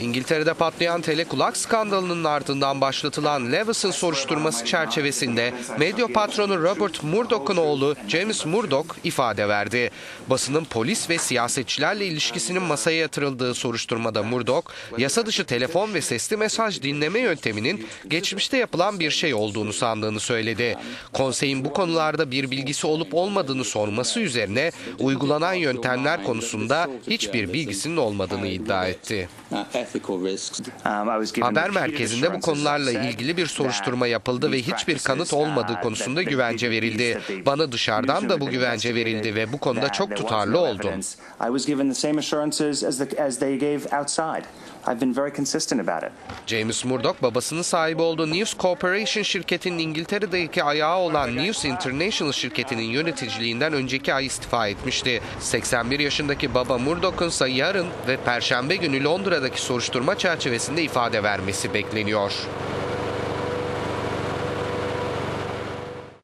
İngiltere'de patlayan telekulak skandalının ardından başlatılan Leveson soruşturması çerçevesinde medya patronu Robert Murdoch'un oğlu James Murdoch ifade verdi. Basının polis ve siyasetçilerle ilişkisinin masaya yatırıldığı soruşturmada Murdoch, yasa dışı telefon ve sesli mesaj dinleme yönteminin geçmişte yapılan bir şey olduğunu sandığını söyledi. Konseyin bu konularda bir bilgisi olup olmadığını sorması üzerine uygulanan yöntemler konusunda hiçbir bilgisinin olmadığını iddia etti. Haber merkezinde bu konularla ilgili bir soruşturma yapıldı ve hiçbir kanıt olmadığı konusunda güvence verildi. Bana dışarıdan da bu güvence verildi ve bu konuda çok tutarlı oldum. James Murdoch babasının sahibi olduğu News Corporation şirketinin İngiltere'deki ayağı olan News International şirketinin yöneticiliğinden önceki ay istifa etmişti. 81 yaşındaki baba Murdoch'un ise yarın ve perşembe günü Londra'daki soruşturma çerçevesinde ifade vermesi bekleniyor.